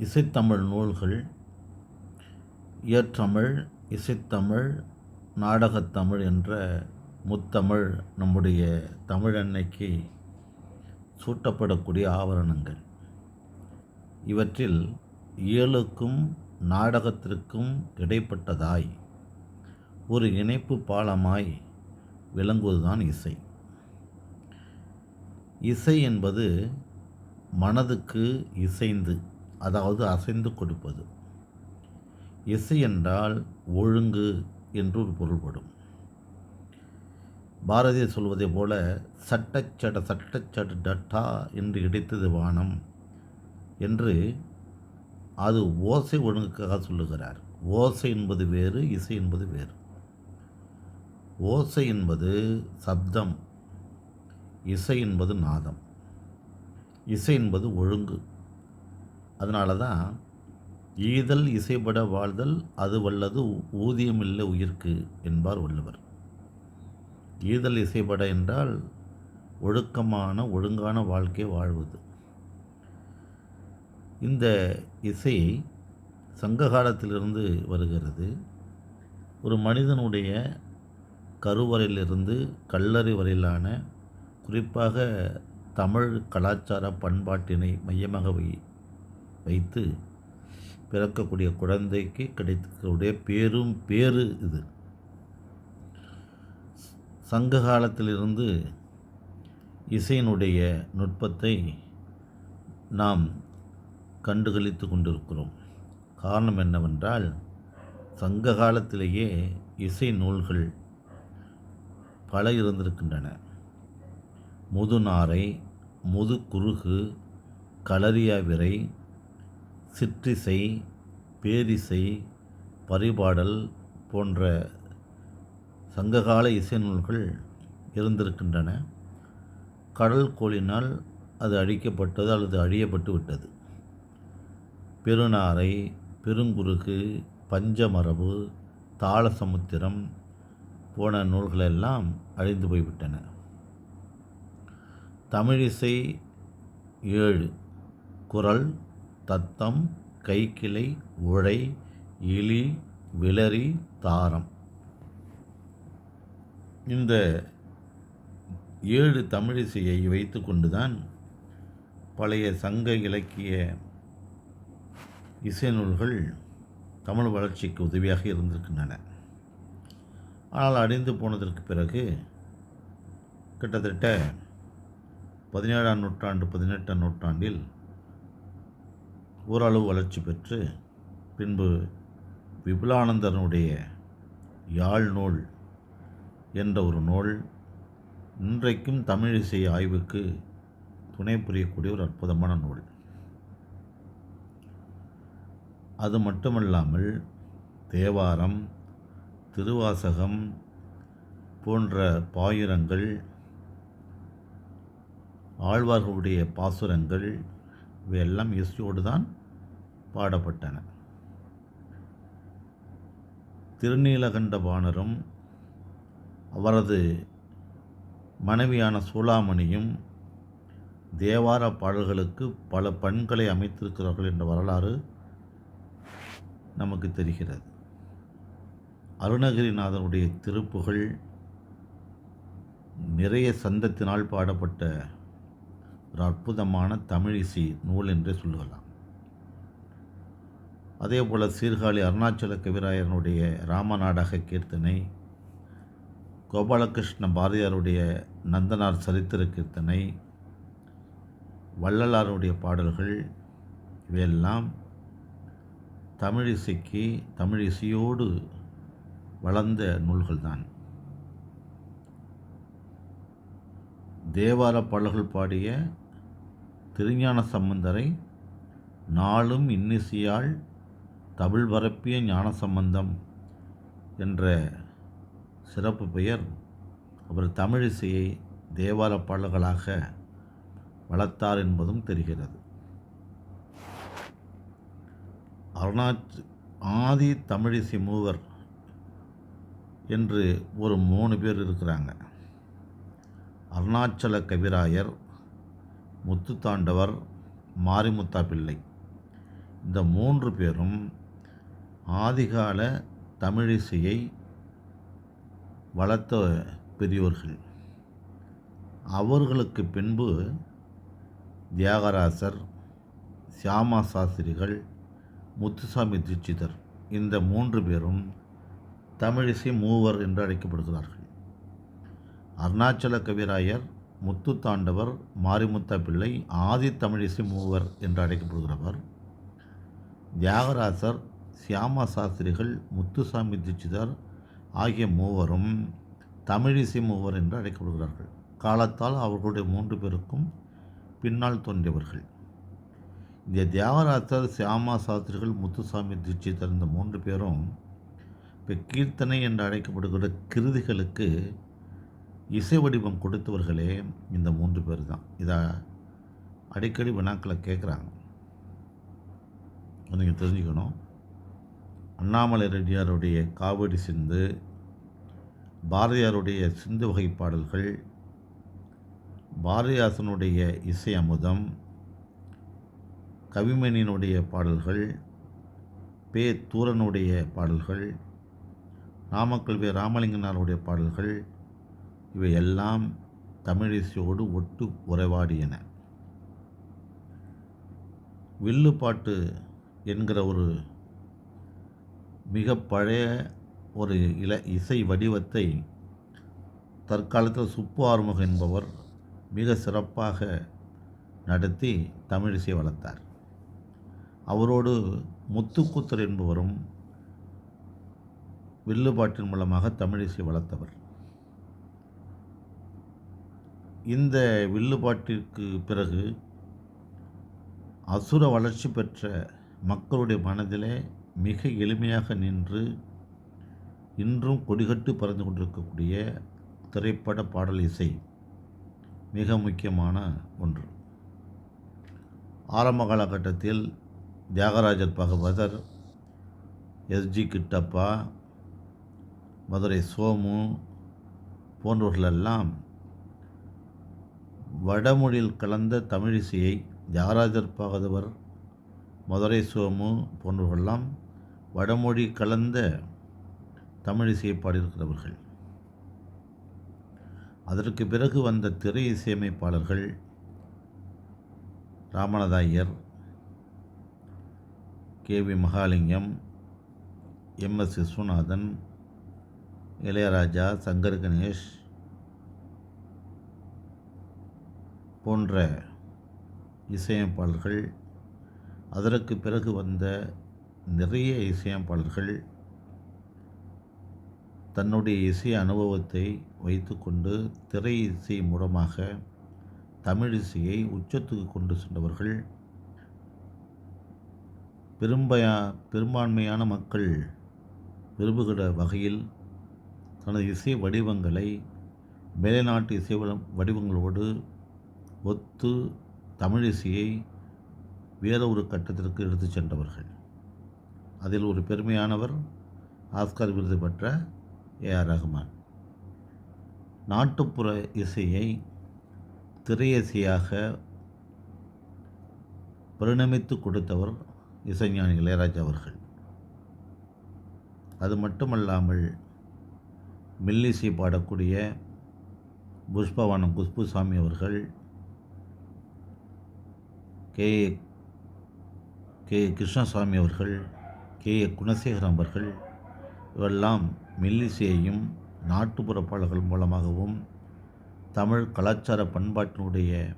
இசைத்தமிழ் நூல்கள் இயற்றமிழ் இசைத்தமிழ் நாடகத்தமிழ் என்ற முத்தமிழ் நம்முடைய தமிழன்னைக்கு சூட்டப்படக்கூடிய ஆவரணங்கள். இவற்றில் இயலுக்கும் நாடகத்திற்கும் இடைப்பட்டதாய் ஒரு இணைப்பு பாலமாய் விளங்குவதுதான் இசை. இசை என்பது மனதுக்கு இசைந்து அதாவது அசைந்து கொடுப்பது. இசை என்றால் ஒழுங்கு என்று ஒரு பொருள்படும். பாரதியை சொல்வதை போல சட்டச்சட சட்டச்சட டட்டா என்று இடித்தது வானம் என்று அது ஓசை ஒழுங்குக்காக சொல்லுகிறார். ஓசை என்பது வேறு இசை என்பது வேறு. ஓசை என்பது சப்தம் இசை என்பது நாதம் இசை என்பது ஒழுங்கு. அதனால தான் ஈதல் இசைப்பட வாழ்தல் அது வல்லது ஊதியமில்லை உயிர்க்கு என்பார் வள்ளுவர். ஈதல் இசைப்பட என்றால் ஒழுக்கமான ஒழுங்கான வாழ்க்கை வாழ்வது. இந்த இசை சங்க காலத்திலிருந்து வருகிறது. ஒரு மனிதனுடைய கருவறையிலிருந்து கல்லறை வரையிலான குறிப்பாக தமிழ் கலாச்சார பண்பாட்டினை மையமாக வை வைத்து பிறக்கக்கூடிய குழந்தைக்கு கிடைக்கக்கூடிய பேரும் பேரு இது. சங்க காலத்திலிருந்து இசையினுடைய நுட்பத்தை நாம் கண்டுகளித்து கொண்டிருக்கிறோம். காரணம் என்னவென்றால் சங்க காலத்திலேயே இசை நூல்கள் பல இருந்திருக்கின்றன. முதுநாரை முதுகுருகு களரியாவிரை சிற்றிசை பேரிசை பரிபாடல் போன்ற சங்ககால இசை நூல்கள் இருந்திருக்கின்றன. கடல் கோளினால் அது அழிக்கப்பட்டது அல்லது அழியப்பட்டு விட்டது. பெருநாரை பெருங்குருகு பஞ்சமரபு தாளசமுத்திரம் போன நூல்களெல்லாம் அழிந்து போய்விட்டன. தமிழிசை ஏழு குரல் தத்தம் கைக்கிளை உழை இலி விளரி தாரம். இந்த ஏழு தமிழிசையை வைத்து கொண்டுதான் பழைய சங்க இலக்கிய இசை நூல்கள் தமிழ் வளர்ச்சிக்கு உதவியாக இருந்திருக்கின்றன. ஆனால் அடைந்து போனதற்கு பிறகு கிட்டத்தட்ட பதினேழாம் நூற்றாண்டு பதினெட்டாம் நூற்றாண்டில் ஓரளவு வளர்ச்சி பெற்று பின்பு விபுலானந்தனுடைய யாழ் நூல் என்ற ஒரு நூல் இன்றைக்கும் தமிழிசை ஆய்வுக்கு துணை புரியக்கூடிய ஒரு அற்புதமான நூல். அது மட்டுமல்லாமல் தேவாரம் திருவாசகம் போன்ற பாயிரங்கள் ஆழ்வார்களுடைய பாசுரங்கள் இவையெல்லாம் இசையோடு தான் பாடப்பட்டன. திருநீலகண்ட பாணரும் அவரது மனைவியான சூளாமணியும் தேவார பாடல்களுக்கு பல பண்களை அமைத்திருக்கிறார்கள் என்ற வரலாறு நமக்கு தெரிகிறது. அருணகிரிநாதனுடைய திருப்புகள் நிறைய சந்தத்தினால் பாடப்பட்ட ஒரு அற்புதமான தமிழிசை நூல் என்றே சொல்லலாம் அதே போல் சீர்காழி அருணாச்சல கவிராயனுடைய ராமநாடக கீர்த்தனை கோபாலகிருஷ்ண பாரதியாருடைய நந்தனார் சரித்திர கீர்த்தனை வள்ளலாருடைய பாடல்கள் இவையெல்லாம் தமிழிசைக்கு தமிழிசையோடு வளர்ந்த நூல்கள்தான். தேவார பாடல்கள் பாடிய திருஞான சம்பந்தரை நாளும் இன்னிசையால் தமிழ் பரப்பிய ஞான சம்பந்தம் என்ற சிறப்பு பெயர் அவர் தமிழிசையை தேவார பாடல்களாக வளர்த்தார் என்பதும் தெரிகிறது. அருணாச் ஆதி தமிழிசை மூவர் என்று ஒரு மூணு பேர் இருக்கிறாங்க. அருணாச்சல கவிராயர் முத்துத்தாண்டவர் மாரிமுத்தா பிள்ளை இந்த மூன்று பேரும் ஆதிகால தமிழிசையை வளர்த்த பெரியோர்கள். அவர்களுக்கு பின்பு தியாகராசர் சியாமா சாஸ்திரிகள் முத்துசாமி தீட்சிதர் இந்த மூன்று பேரும் தமிழிசை மூவர் என்று அழைக்கப்படுகிறார்கள். அருணாச்சல கவிராயர் முத்து தாண்டவர் மாரிமுத்தா பிள்ளை ஆதி தமிழிசை மூவர் என்று அழைக்கப்படுகிறவர். தியாகராசர் சியாமா சாஸ்திரிகள் முத்துசாமி தீட்சிதர் ஆகிய மூவரும் தமிழிசை மூவர் என்று அழைக்கப்படுகிறார்கள். காலத்தால் அவர்களுடைய மூன்று பேருக்கும் பின்னால் தோன்றியவர்கள். இந்த தியாகராஜர் சியாமா சாஸ்திரிகள் முத்துசாமி தீட்சிதர் இந்த மூன்று பேரும் இப்போ கீர்த்தனை என்று அழைக்கப்படுகிற கிருதிகளுக்கு இசை வடிவம் கொடுத்தவர்களே இந்த மூன்று பேர் தான். இதை அடிக்கடி வினாக்களை கேட்குறாங்க. நீங்கள் தெரிஞ்சுக்கணும். அண்ணாமலை ரெட்டியாருடைய காவடி சிந்து பாரதியாருடைய சிந்து வகை பாடல்கள் பாரதிதாசனுடைய இசை அமுதம் கவிமணியினுடைய பாடல்கள் பே தூரனுடைய பாடல்கள் நாமக்கல் வே ராமலிங்கனாருடைய பாடல்கள் இவையெல்லாம் தமிழிசையோடு ஒட்டு உறவாடியன. வில்லுப்பாட்டு என்கிற ஒரு மிக பழைய ஒரு இல இசை வடிவத்தை தற்காலத்தில் சுப்பு ஆறுமுகம் என்பவர் மிக சிறப்பாக நடத்தி தமிழிசை வளர்த்தார். அவரோடு முத்துக்குத்தர் என்பவரும் வில்லுப்பாட்டின் மூலமாக தமிழிசை வளர்த்தவர். இந்த வில்லுப்பாட்டிற்கு பிறகு அசுர வளர்ச்சி பெற்ற மக்களுடைய மனதிலே மிக எளிமையாக நின்று இன்றும் கொடிகட்டு பறந்து கொண்டிருக்கக்கூடிய திரைப்பட பாடல் இசை மிக முக்கியமான ஒன்று. ஆரம்ப காலகட்டத்தில் தியாகராஜர் பகவதர் எஸ்ஜி கிட்டப்பா மதுரை சோமு போன்றவர்களெல்லாம் வடமொழியில் கலந்த தமிழிசையை தியாகராஜர் பகதவர் மதுரை சோமு போன்றவர்களெல்லாம் வடமொழி கலந்த தமிழிசையை பாடியிருக்கிறவர்கள். அதற்கு பிறகு வந்த திரை இசையமைப்பாளர்கள் Ramanatha Iyer K V Mahalingam M S Viswanathan Ilaiyaraaja Shankar Ganesh போன்ற இசையமைப்பாளர்கள். அதற்கு பிறகு வந்த நிறைய இசையமைப்பாளர்கள் தன்னுடைய இசை அனுபவத்தை வைத்துக்கொண்டு திரை இசை மூலமாக தமிழ் இசையை உச்சத்துக்கு கொண்டு சென்றவர்கள். பெரும்பயா பெரும்பான்மையான மக்கள் விரும்புகிற வகையில் தனது இசை வடிவங்களை மேலைநாட்டு இசை வடிவங்களோடு ஒத்து தமிழ் இசையை வேற ஒரு கட்டத்திற்கு எடுத்துச் சென்றவர்கள். அதில் ஒரு பெருமையானவர் ஆஸ்கார் விருது பெற்ற ஏ ஆர் ரஹ்மான் நாட்டுப்புற இசையை திரையிசையாக பரிணமித்து கொடுத்தவர் இசைஞானி இளையராஜா அவர்கள். அது மட்டுமல்லாமல் மில்லிசை பாடக்கூடிய புஷ்பவானம் குஷ்புசாமி அவர்கள் கே கே கிருஷ்ணசாமி அவர்கள் கே. ஏ குணசேகரம் அவர்கள் இவெல்லாம் மெல்லிசையையும் நாட்டுப்புற பாடல்கள் மூலமாகவும் தமிழ் கலாச்சார பண்பாட்டினுடைய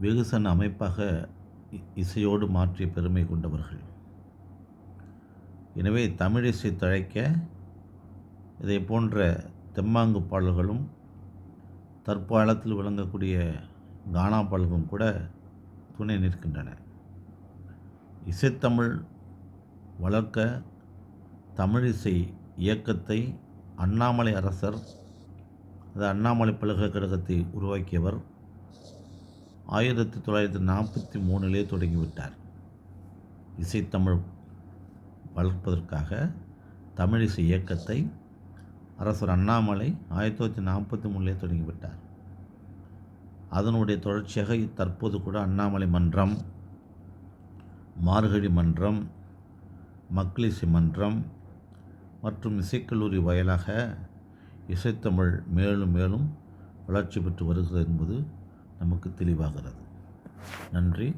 வெகுசன அமைப்பாக இ- இசையோடு மாற்றிய பெருமை கொண்டவர்கள். எனவே தமிழிசை தழைக்க இதை போன்ற தெம்மாங்கு பாடல்களும் தற்பாலத்தில் விளங்கக்கூடிய கானா பாடல்களும் கூட துணை நிற்கின்றன. இசைத்தமிழ் வளர்க்க தமிழிசை இயக்கத்தை அண்ணாமலை அரசர் அது அண்ணாமலை பல்கலைக்கழகத்தை உருவாக்கியவர் ஆயிரத்தி தொள்ளாயிரத்தி நாற்பத்தி மூணிலே தொடங்கிவிட்டார். இசைத்தமிழ் வளர்ப்பதற்காக தமிழிசை இயக்கத்தை அரசர் அண்ணாமலை ஆயிரத்தி தொள்ளாயிரத்தி நாற்பத்தி மூணிலே தொடங்கிவிட்டார். அதனுடைய தொடர்ச்சியாக தற்போது கூட அண்ணாமலை மன்றம் மார்கழி மன்றம் மக்களிசை மன்றம் மற்றும் இசைக்கல்லூரி வாயிலாக இசைத்தமிழ் மேலும் மேலும் வளர்ச்சி பெற்று வருகிறது என்பது நமக்கு தெளிவாகிறது. நன்றி.